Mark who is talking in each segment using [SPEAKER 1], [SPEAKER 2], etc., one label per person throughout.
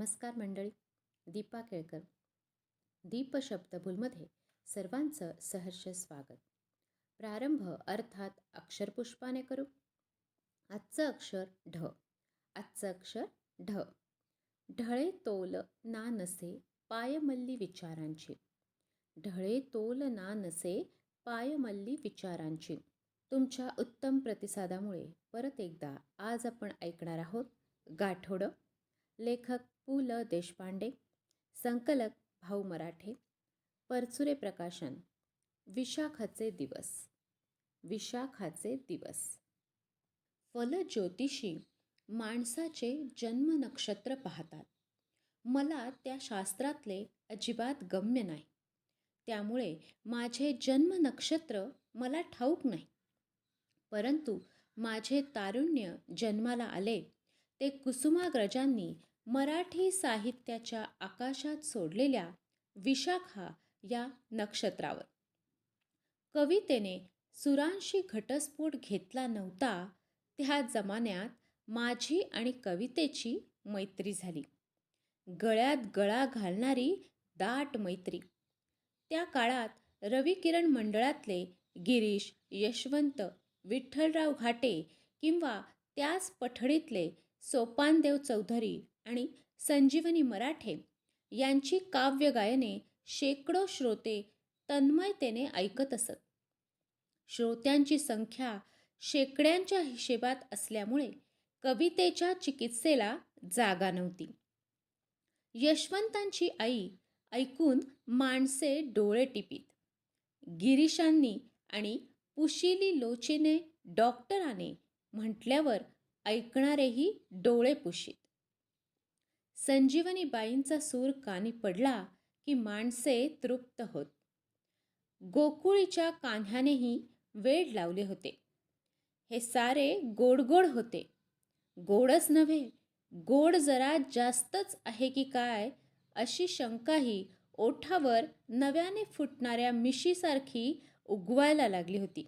[SPEAKER 1] नमस्कार मंडळी दीपा केळकर. दीप शब्दभूलमध्ये सर्वांचं सहर्ष स्वागत. प्रारंभ अर्थात अक्षरपुष्पाने करू. आजचं अक्षर ढ. आजचं अक्षर ढ. ढळे तोल ना नसे पायमल्ली विचारांची. ढळे तोल ना नसे पायमल्ली विचारांची. तुमच्या उत्तम प्रतिसादामुळे परत एकदा आज आपण ऐकणार आहोत गाठोडं. लेखक पु. ल. देशपांडे संकलक भाऊ मराठे परचुरे प्रकाशन विशाखाचे दिवस विशाखाचे दिवस. फलज्योतिषी माणसाचे जन्म नक्षत्र पाहतात. मला त्या शास्त्रातले अजिबात गम्य नाही. त्यामुळे माझे जन्म नक्षत्र मला ठाऊक नाही. परंतु माझे तारुण्य जन्माला आले ते कुसुमाग्रजांनी मराठी साहित्याच्या आकाशात सोडलेल्या विशाखा या नक्षत्रावर. कवितेने सुरांशी घटस्फोट घेतला नव्हता त्या जमान्यात माझी आणि कवितेची मैत्री झाली. गळ्यात गळा घालणारी दाट मैत्री. त्या काळात रविकिरण मंडळातले गिरीश यशवंत विठ्ठलराव घाटे किंवा त्याच पठडीतले सोपानदेव चौधरी आणि संजीवनी मराठे यांची काव्यगायने शेकडो श्रोते तन्मयतेने ऐकत असत. श्रोत्यांची संख्या शेकड्यांच्या हिशेबात असल्यामुळे कवितेच्या चिकित्सेला जागा नव्हती. यशवंतांची आई ऐकून माणसे डोळे टिपीत. गिरीशांनी आणि पुशिली लोचीने डॉक्टराने म्हटल्यावर ऐकणारेही डोळे पुशीत. संजीवनीबाईंचा सूर कानी पडला की माणसे तृप्त होत. गोकुळीच्या कान्ह्यानेही वेड लावले होते. हे सारे गोडगोड होते. गोडच नव्हे गोड जरा जास्तच आहे की काय अशी शंकाही ओठावर नव्याने फुटणाऱ्या मिशीसारखी उगवायला लागली होती.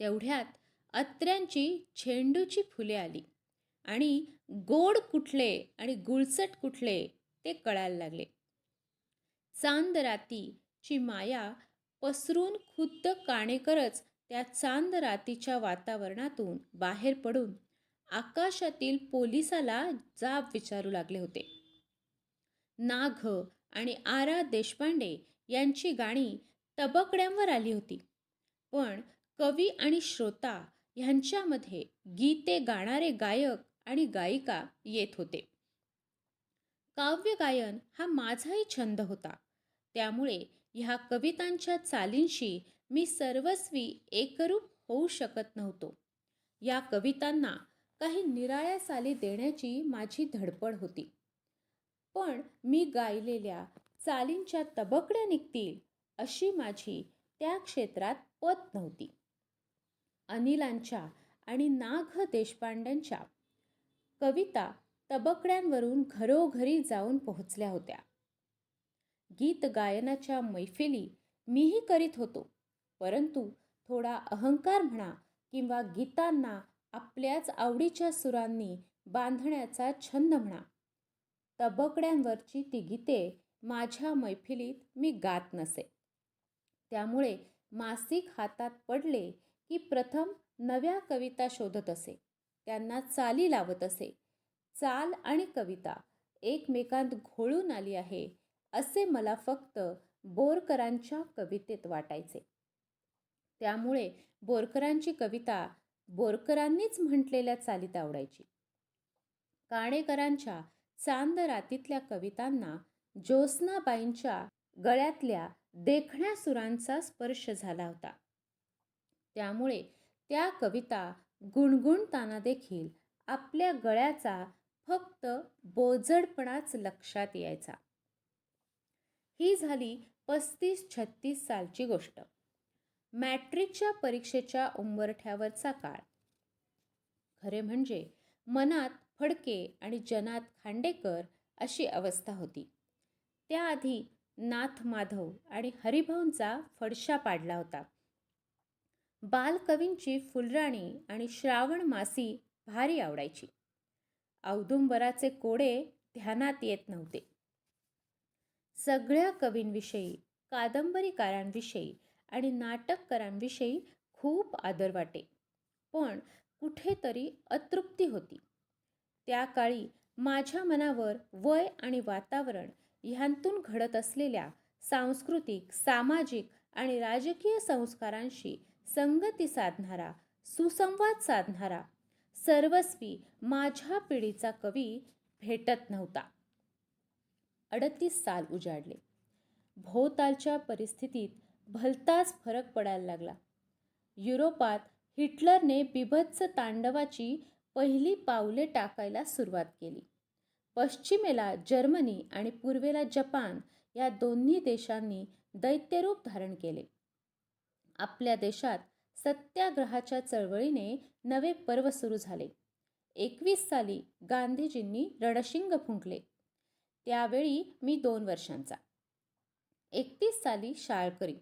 [SPEAKER 1] तेवढ्यात अत्र्यांची झेंडूची फुले आली आणि गोड कुठले आणि गुळसट कुठले ते कळायला लागले. चांद रातीची माया पसरून खुद्द काणेकरच त्या चांद रातीच्या वातावरणातून बाहेर पडून आकाशातील पोलिसाला जाब विचारू लागले होते. नाघ आणि आरा देशपांडे यांची गाणी तबकड्यांवर आली होती. पण कवी आणि श्रोता ह्यांच्यामध्ये गीते गाणारे गायक आणि गायिका येत होते. काव्य गायन हा माझाही छंद होता. त्यामुळे ह्या कवितांच्या चालींशी मी सर्वस्वी एकरूप होऊ शकत नव्हतो. या कवितांना काही निराळ्या चाली देण्याची माझी धडपड होती. पण मी गायलेल्या चालींच्या तबकड्या निघतील अशी माझी त्या क्षेत्रात पत नव्हती. अनिलांच्या आणि नाघ देशपांड्यांच्या कविता तबकड्यांवरून घरोघरी जाऊन पोहोचल्या होत्या. गीत गायनाच्या मैफिली मीही करीत होतो परंतु थोडा अहंकार म्हणा किंवा गीतांना आपल्याच आवडीच्या सुरांनी बांधण्याचा छंद म्हणा तबकड्यांवरची ती गीते माझ्या मैफिलीत मी गात नसे. त्यामुळे मासिक हातात पडले की प्रथम नव्या कविता शोधत असे. त्यांना चाली लावत असे. चाल आणि कविता एकमेकांत घोळून आली आहे असे मला फक्त बोरकरांच्या कवितेत वाटायचे. त्यामुळे बोरकरांची कविता बोरकरांनीच म्हटलेल्या चालीत आवडायची. काणेकरांच्या चांद रातीतल्या कवितांना ज्योत्स्नाबाईंच्या गळ्यातल्या देखण्या सुरांचा स्पर्श झाला होता. त्यामुळे त्या कविता गुणगुणताना देखील आपल्या गळ्याचा फक्त बोजडपणाच लक्षात यायचा. ही झाली पस्तीस छत्तीस सालची गोष्ट. मॅट्रिकच्या परीक्षेच्या उंबरठ्यावरचा काळ. खरे म्हणजे मनात फडके आणि जनात खांडेकर अशी अवस्था होती. त्याआधी नाथ माधव आणि हरिभाऊंचा फडशा पाडला होता. बालकवींची फुलराणी आणि श्रावण मासी भारी आवडायची. औदुंबराचे कोडे ध्यानात येत नव्हते. सगळ्या कवींविषयी कादंबरीकारांविषयी आणि नाटककारांविषयी खूप आदर वाटे. पण कुठेतरी अतृप्ती होती. त्या काळी माझ्या मनावर वय आणि वातावरण ह्यांतून घडत असलेल्या सांस्कृतिक सामाजिक आणि राजकीय संस्कारांशी संगती साधणारा सुसंवाद साधणारा सर्वस्वी माझ्या पिढीचा कवी भेटत नव्हता. अडतीस साल उजाडले. भोवतालच्या परिस्थितीत भलताच फरक पडायला लागला. युरोपात हिटलरने बिभत्स तांडवाची पहिली पावले टाकायला सुरुवात केली. पश्चिमेला जर्मनी आणि पूर्वेला जपान या दोन्ही देशांनी दैत्यरूप धारण केले. आपल्या देशात सत्याग्रहाच्या चळवळीने नवे पर्व सुरू झाले. एकवीस साली गांधीजींनी रणशिंग फुंकले. त्यावेळी मी दोन वर्षांचा. एकतीस साली शाळकरी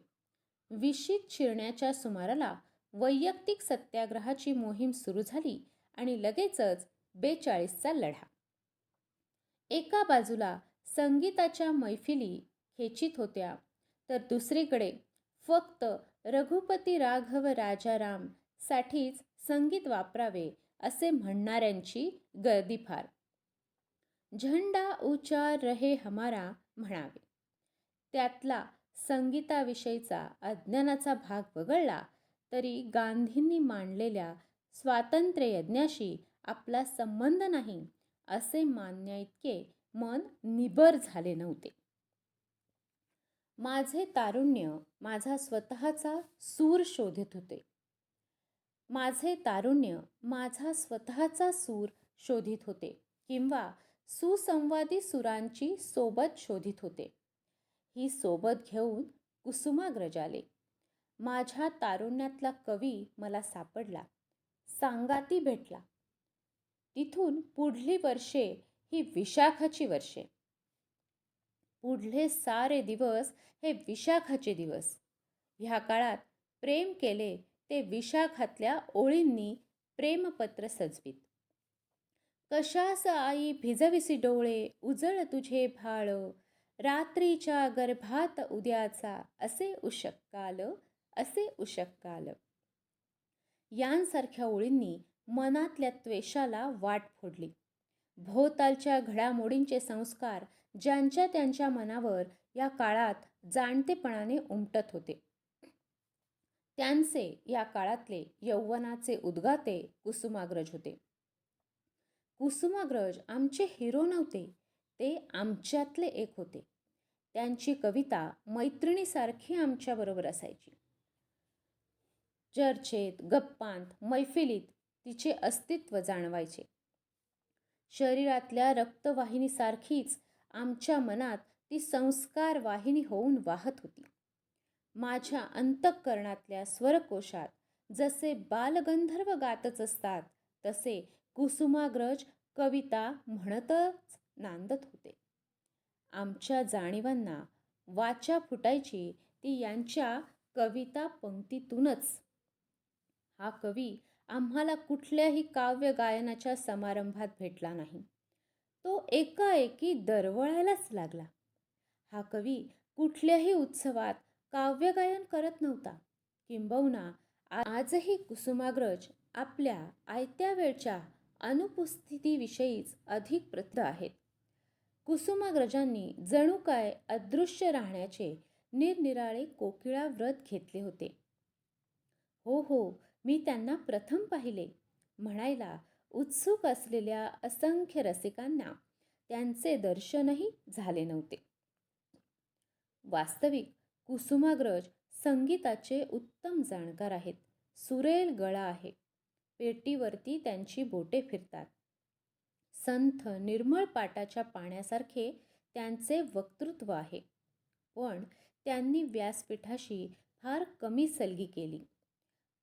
[SPEAKER 1] विशीत शिरण्याच्या सुमाराला वैयक्तिक सत्याग्रहाची मोहीम सुरू झाली आणि लगेचच बेचाळीसचा लढा. एका बाजूला संगीताच्या मैफिली खेचित होत्या तर दुसरीकडे फक्त रघुपती राघव राजाराम साठीच संगीत वापरावे असे म्हणणाऱ्यांची गर्दी फार. झंडा उचार रहे हमारा म्हणावे. त्यातला संगीताविषयीचा अज्ञानाचा भाग वगळला तरी गांधींनी मांडलेल्या स्वातंत्र्य यज्ञाशी आपला संबंध नाही असे मानण्याइतके मन निबर झाले नव्हते. माझे तारुण्य माझा स्वतःचा सूर शोधत होते. माझे तारुण्य माझा स्वतःचा सूर शोधित होते किंवा सुसंवादी सुरांची सोबत शोधित होते. ही सोबत घेऊन कुसुमाग्रज आले. माझ्या तारुण्यातला कवी मला सापडला. सांगाती भेटला. तिथून पुढली वर्षे ही विशाखाची वर्षे. पुढले सारे दिवस हे विशाखाचे दिवस. ह्या काळात प्रेम केले ते विशाखातल्या ओळींनी प्रेमपत्र सजवीत. कशास आई भिजविसी डोळे उजळ तुझे भाळ रात्रीच्या गर्भात उद्याचा असे उशक्काल असे उशक्काल यांसारख्या ओळींनी मनातल्या त्वेषाला वाट फोडली. भोवतालच्या घडामोडींचे संस्कार ज्यांच्या त्यांच्या मनावर या काळात जाणतेपणाने उमटत होते. त्यांचे या काळातले यौवनाचे उद्गाते कुसुमाग्रज होते. कुसुमाग्रज आमचे हिरो नव्हते ते आमच्यातले एक होते. त्यांची कविता मैत्रिणीसारखी आमच्याबरोबर असायची. चर्चेत गप्पांत मैफिलीत तिचे अस्तित्व जाणवायचे. शरीरातल्या रक्तवाहिनीसारखीच आमच्या मनात ती संस्कार वाहिनी होऊन वाहत होती. माझ्या अंतःकरणातल्या स्वरकोशात जसे बालगंधर्व गातच असतात तसे कुसुमाग्रज कविता म्हणतच नांदत होते. आमच्या जाणीवांना वाचा फुटायची ती यांच्या कविता पंक्तीतूनच. हा कवी आम्हाला कुठल्याही काव्य गायनाच्या समारंभात भेटला नाही. तो एकाएकी दरवळायलाच लागला. हा कवी कुठल्याही उत्सवात काव्यगायन करत नव्हता. किंबहुना आजही कुसुमाग्रज आपल्या आयत्या वेळच्या अनुपस्थितीविषयीच अधिक प्रथ आहेत. कुसुमाग्रजांनी जणू काय अदृश्य राहण्याचे निरनिराळे कोकिळा व्रत घेतले होते. हो हो मी त्यांना प्रथम पाहिले म्हणायला उत्सुक असलेल्या असंख्य रसिकांना त्यांचे दर्शनही झाले नव्हते. वास्तविक कुसुमाग्रज संगीताचे उत्तम जाणकार आहेत. सुरेल गळा आहे. पेटीवरती त्यांची बोटे फिरतात. संथ निर्मळ पाटाच्या पाण्यासारखे त्यांचे वक्तृत्व आहे. पण त्यांनी व्यासपीठाशी फार कमी सलगी केली.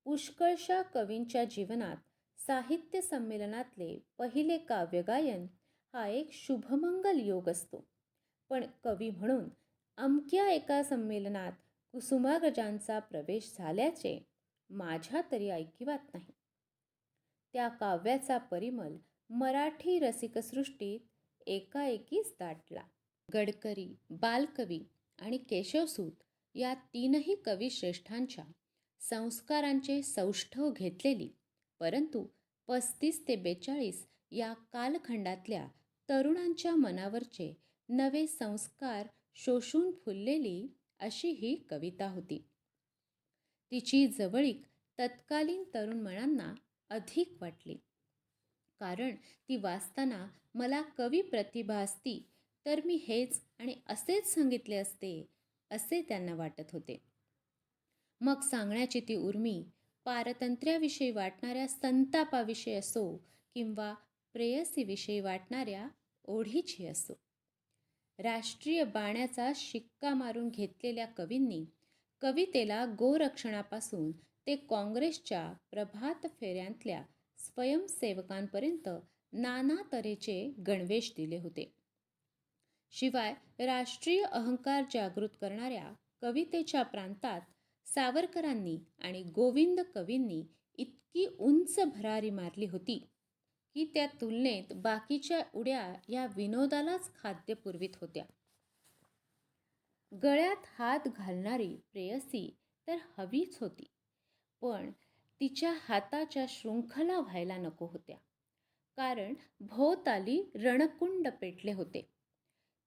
[SPEAKER 1] पुष्कळशा कवींच्या जीवनात साहित्य संमेलनातले पहिले काव्यगायन हा एक शुभमंगल योग असतो. पण कवी म्हणून अमक्या एका संमेलनात कुसुमाग्रजांचा प्रवेश झाल्याचे माझ्या तरी ऐकिवात नाही. त्या काव्याचा परिमल मराठी रसिकसृष्टीत एकाएकीच दाटला. गडकरी बालकवी आणि केशवसूत या तीनही कवीश्रेष्ठांच्या संस्कारांचे सौष्ठव घेतलेली परंतु पस्तीस ते बेचाळीस या कालखंडातल्या तरुणांच्या मनावरचे नवे संस्कार शोषून फुललेली अशी ही कविता होती. तिची जवळीक तत्कालीन तरुण मनांना अधिक वाटली. कारण ती वाचताना मला कवी प्रतिभा असती तर मी हेच आणि असेच सांगितले असते असे त्यांना वाटत होते. मग सांगण्याची ती उर्मी पारतंत्र्याविषयी वाटणाऱ्या संतापाविषयी असो किंवा प्रेयसीविषयी वाटणाऱ्या ओढीची असो. राष्ट्रीय बाण्याचा शिक्का मारून घेतलेल्या कवींनी कवितेला गोरक्षणापासून ते काँग्रेसच्या प्रभात फेऱ्यांतल्या स्वयंसेवकांपर्यंत नाना तऱ्हेचे गणवेश दिले होते. शिवाय राष्ट्रीय अहंकार जागृत करणाऱ्या कवितेच्या प्रांतात सावरकरांनी आणि गोविंद कवींनी इतकी उंच भरारी मारली होती की त्या तुलनेत बाकीच्या उड्या या विनोदालाच खाद्य पुरवित होत्या. गळ्यात हात घालणारी प्रेयसी तर हवीच होती पण तिच्या हाताच्या शृंखला व्हायला नको होत्या कारण भोवताली रणकुंड पेटले होते.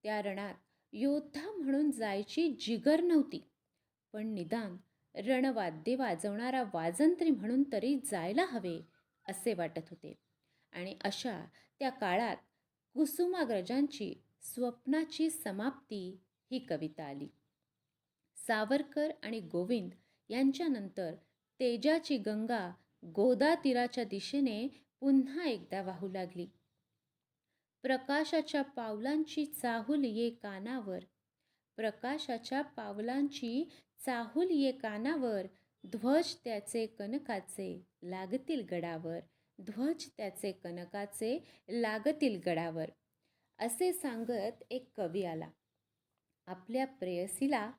[SPEAKER 1] त्या रणात योद्धा म्हणून जायची जिगर नव्हती पण निदान रणवाद्य वाजवणारा वाजंत्री म्हणून तरी जायला हवे असे वाटत होते. आणि अशा त्या काळात कुसुमाग्रजांची स्वप्नाची समाप्ती ही कविता आली. सावरकर आणि गोविंद यांच्यानंतर तेजाची गंगा गोदा तीराच्या दिशेने पुन्हा एकदा वाहू लागली. प्रकाशाच्या पावलांची चाहूल ये कानावर प्रकाशाच्या पावलांची चाहूल ये कानावर ध्वज त्याचे कनकाचे लागतील गडावर ध्वज त्याचे कनकाचे लागतील गडावर. असे सांगत एक कवी आला. आपल्या प्रेयसीला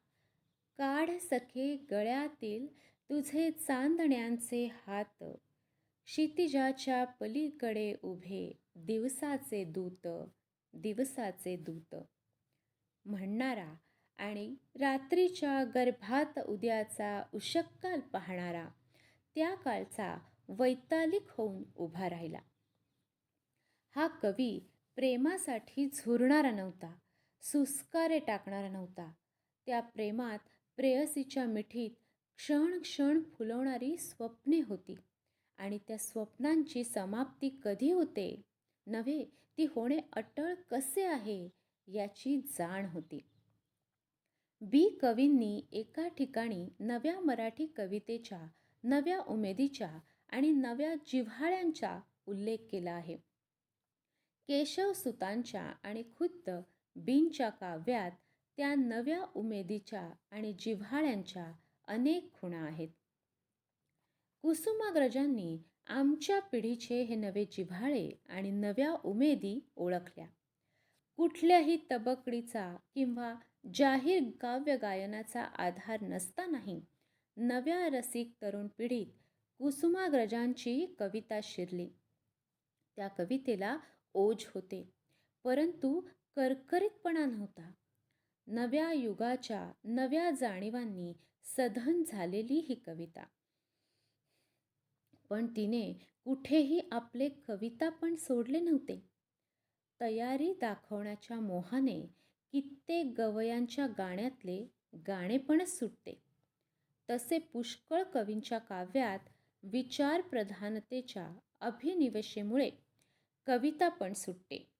[SPEAKER 1] काढ सखे गळ्यातील तुझे चांदण्यांचे हात क्षितिजाच्या पलीकडे उभे दिवसाचे दूत दिवसाचे दूत. म्हणणारा आणि रात्रीच्या गर्भात उद्याचा उशक्काल पाहणारा त्या काळचा वैतालिक होऊन उभा राहिला. हा कवी प्रेमासाठी झुरणारा नव्हता सुस्कारे टाकणारा नव्हता. त्या प्रेमात प्रेयसीच्या मिठीत क्षण क्षण फुलवणारी स्वप्ने होती आणि त्या स्वप्नांची समाप्ती कधी होते? नव्हे ती होणे अटळ कसे आहे याची जाण होती. बी कवींनी एका ठिकाणी नव्या मराठी कवितेच्या नव्या उमेदीच्या आणि नव्या जिव्हाळ्यांचा उल्लेख केला आहे. केशवसुतांच्या आणि खुद्द बींच्या काव्यात त्या नव्या उमेदीच्या आणि जिव्हाळ्यांच्या अनेक खुणा आहेत. कुसुमाग्रजांनी आमच्या पिढीचे हे नवे जिव्हाळे आणि नव्या उमेदी ओळखल्या. कुठल्याही तबकडीचा किंवा जाहीर काव्य गायनाचा आधार नसतानाही नव्या रसिक तरुण पिढीत कुसुमाग्रजांची कविता शिरली. त्या कवितेला ओझ होते परंतु करकरीतपणा नव्हता. नव्या युगाच्या नव्या जाणीवांनी सधन झालेली ही कविता. पण तिने कुठेही आपले कविता पण सोडले नव्हते. तयारी दाखवण्याच्या मोहाने कित्येक गवयांच्या गाण्यातले गाणेपणच सुटते. तसे पुष्कळ कवींच्या काव्यात विचारप्रधानतेच्या अभिनिवेशेमुळे कविता पण सुटते.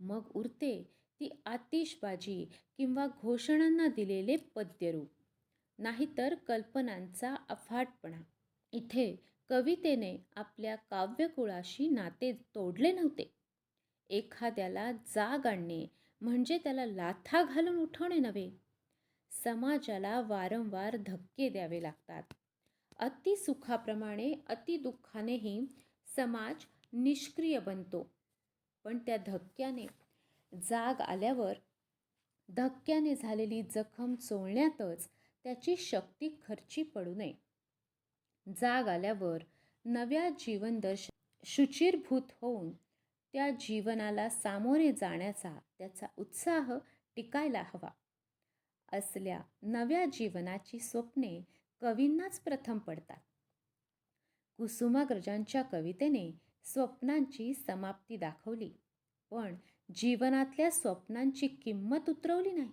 [SPEAKER 1] मग उरते ती आतिषबाजी किंवा घोषणांना दिलेले पद्यरूप. नाहीतर कल्पनांचा अफाटपणा. इथे कवितेने आपल्या काव्यकुळाशी नाते तोडले नव्हते. एखाद्याला जाग आणणे म्हणजे त्याला लाथा घालून उठवणे नव्हे. समाजाला वारंवार धक्के द्यावे लागतात. अतिसुखाप्रमाणे अतिदुःखानेही समाज निष्क्रिय बनतो. पण त्या धक्क्याने जाग आल्यावर धक्क्याने झालेली जखम चोळण्यातच त्याची शक्ती खर्ची पडू नये. जाग आल्यावर नव्या जीवनदर्श शुचिरभूत होऊन त्या जीवनाला सामोरे जाण्याचा त्याचा उत्साह टिकायला हवा. असल्या नव्या जीवनाची स्वप्ने कवींनाच प्रथम पडतात. कुसुमाग्रजांच्या कवितेने स्वप्नांची समाप्ती दाखवली पण जीवनातल्या स्वप्नांची किंमत उतरवली नाही.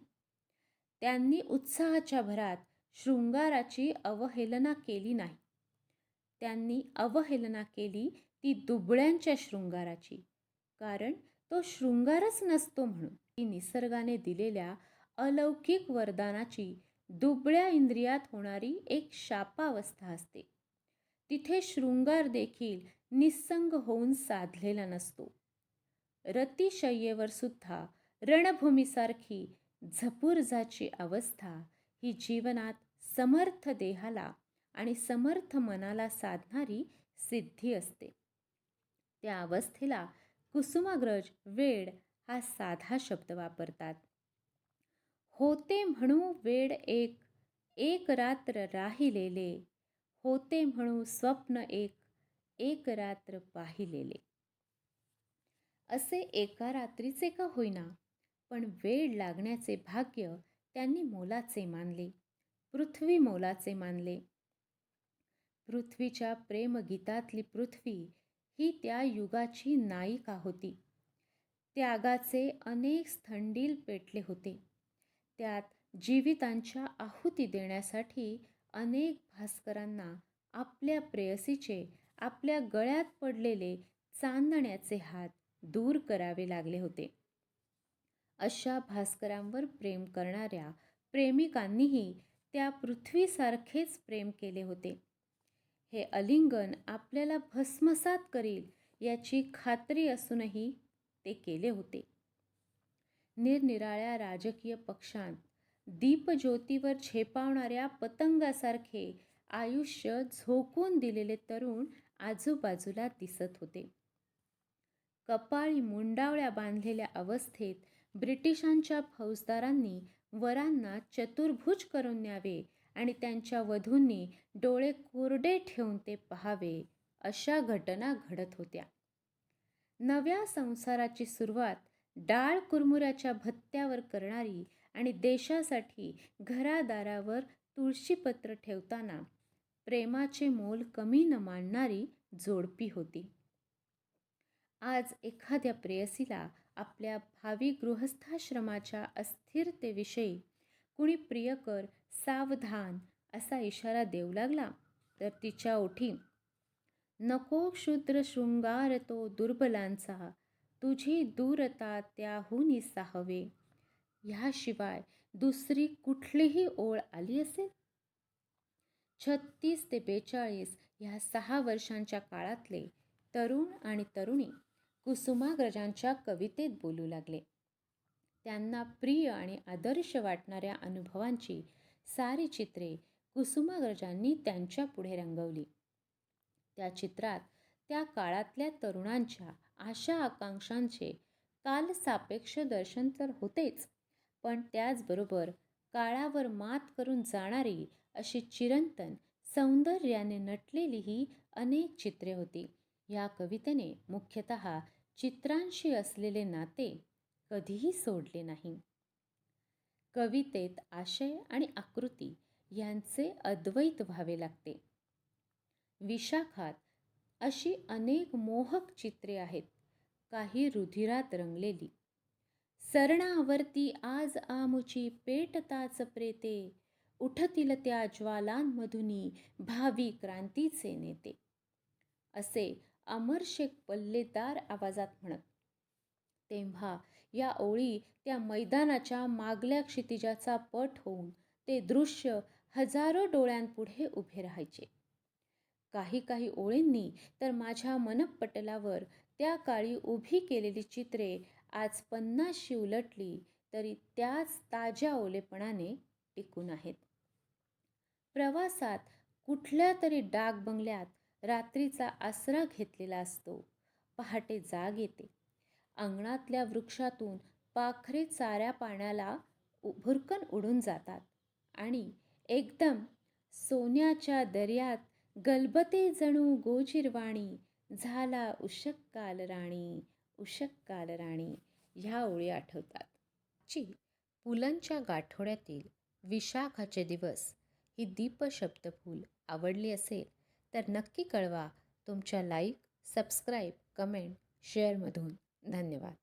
[SPEAKER 1] त्यांनी उत्साहाच्या भरात शृंगाराची अवहेलना केली नाही. त्यांनी अवहेलना केली ती दुबळ्यांच्या शृंगाराची कारण तो शृंगारच नसतो म्हणून ती निसर्गाने दिलेल्या अलौकिक वरदानाची दुबळ्या इंद्रियात होणारी एक शापावस्था असते. तिथे शृंगार देखील निस्संग होऊन साधलेला नसतो. रतिशय्येवर सुद्धा रणभूमीसारखी झपूर्जाची अवस्था ही जीवनात समर्थ देहाला आणि समर्थ मनाला साधणारी सिद्धी असते. त्या अवस्थेला कुसुमाग्रज वेड हा साधा शब्द वापरतात. होते म्हणू वेड एक एक रात्र राहिलेले. होते म्हणू स्वप्न एक एक रात्र पाहिलेले. असे एका रात्रीचे का होईना पण वेळ लागण्याचे भाग्य त्यांनी मोलाचे मानले. पृथ्वी मोलाचे मानले. पृथ्वीच्या प्रेमगीतातली पृथ्वी ही त्या युगाची नायिका होती. त्यागाचे अनेक स्थंडील पेटले होते. त्यात जीवितांच्या आहुती देण्यासाठी अनेक भास्करांना आपल्या प्रेयसीचे आपल्या गळ्यात पडलेले चांदण्याचे हात दूर करावे लागले होते. अशा भास्करांवर प्रेम करणाऱ्या प्रेमिकांनीही त्या पृथ्वीसारखेच प्रेम केले होते. हे अलिंगन आपल्याला भस्मसात करील याची खात्री असूनही ते केले होते. निरनिराळ्या राजकीय पक्षांत दीपज्योतीवर झेपावणाऱ्या पतंगासारखे आयुष्य झोकून दिलेले तरुण आजूबाजूला दिसत होते. कपाळी मुंडावळ्या बांधलेल्या अवस्थेत ब्रिटिशांच्या फौजदारांनी वरांना चतुर्भुज करून न्यावे आणि त्यांच्या वधूंनी डोळे कोरडे ठेवून ते पहावे अशा घटना घडत होत्या. नव्या संसाराची सुरुवात डाळ कुरमुऱ्याच्या भत्त्यावर करणारी आणि देशासाठी घरादारावर तुळशीपत्र ठेवताना प्रेमाचे मोल कमी न मानणारी जोडपी होती. आज एखाद्या प्रेयसीला आपल्या भावी गृहस्थाश्रमाच्या अस्थिरतेविषयी कुणी प्रियकर सावधान असा इशारा देऊ लागला. तर तिच्या ओठी नको क्षुद्र शृंगार तो दुर्बलांचा तुझी दूरता त्याहून साहवे ह्याशिवाय दुसरी कुठलीही ओळ आली असेल छत्तीस ते बेचाळीस ह्या सहा वर्षांच्या काळातले तरुण आणि तरुणी कुसुमाग्रजांच्या कवितेत बोलू लागले. त्यांना प्रिय आणि आदर्श वाटणाऱ्या अनुभवांची सारी चित्रे कुसुमाग्रजांनी त्यांच्या पुढे रंगवली. त्या चित्रात त्या काळातल्या तरुणांच्या आशा आकांक्षांचे कालसापेक्ष दर्शन तर होतेच पण त्याचबरोबर काळावर मात करून जाणारी अशी चिरंतन सौंदर्याने नटलेली ही अनेक चित्रे होती. या कवितेने मुख्यतः चित्रांशी असलेले नाते कधीही सोडले नाही. कवितेत आशय आणि आकृती यांचे अद्वैत व्हावे लागते. विशाखात अशी अनेक मोहक चित्रे आहेत काही रुधिरात रंगलेली. सरणावरती आज आमुची पेटताच प्रेते उठतील त्या ज्वालांमधुनी भावी क्रांतीचे नेते. असे अमरशेक पल्लेदार आवाजात म्हणत तेव्हा या ओळी त्या मैदानाच्या मागल्या क्षितिजाचा पट होऊन ते दृश्य हजारो डोळ्यांपुढे उभे राहायचे. काही काही ओळींनी तर माझ्या मनपटलावर त्या काळी उभी केलेली चित्रे आज पन्नासशी उलटली तरी त्याच ताज्या ओलेपणाने टिकून आहेत. प्रवासात कुठल्या तरी डाग बंगल्यात रात्रीचा आसरा घेतलेला असतो. पहाटे जाग येते. अंगणातल्या वृक्षातून पाखरे चाऱ्या पाण्याला भुरकन उडून जातात. आणि एकदम सोन्याच्या दर्यात गलबते जणू गोजिरवाणी झाला उशक काल राणी उषक कालराणी ह्या ओळी आठवतात. ची पुलंच्या गाठोड्यातील विशाखाचे दिवस ही दीपशब्दफूल आवडली असेल तर नक्की कळवा तुमच्या लाईक सबस्क्राईब कमेंट शेअरमधून. धन्यवाद